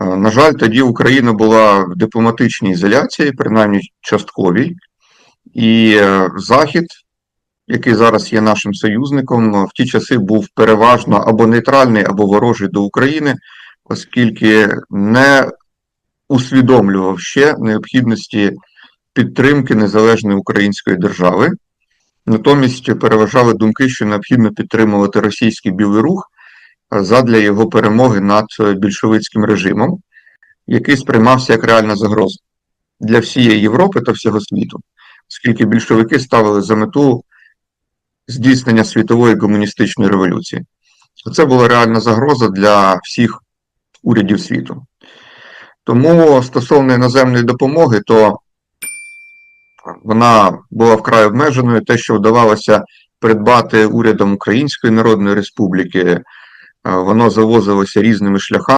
Е, На жаль, тоді Україна була в дипломатичній ізоляції, принаймні частковій, і е, Захід, який зараз є нашим союзником, в ті часи був переважно або нейтральний, або ворожий до України, оскільки не усвідомлював ще необхідності підтримки незалежної української держави. Натомість переважали думки, що необхідно підтримувати російський білий рух е, задля його перемоги над е, більшовицьким режимом, який сприймався як реальна загроза для всієї Європи та всього світу, оскільки більшовики ставили за мету здійснення світової комуністичної революції. Це була реальна загроза для всіх урядів світу. Тому стосовно іноземної допомоги, то вона була вкрай обмеженою. Те, що вдавалося придбати урядом Української Народної Республіки, воно завозилося різними шляхами.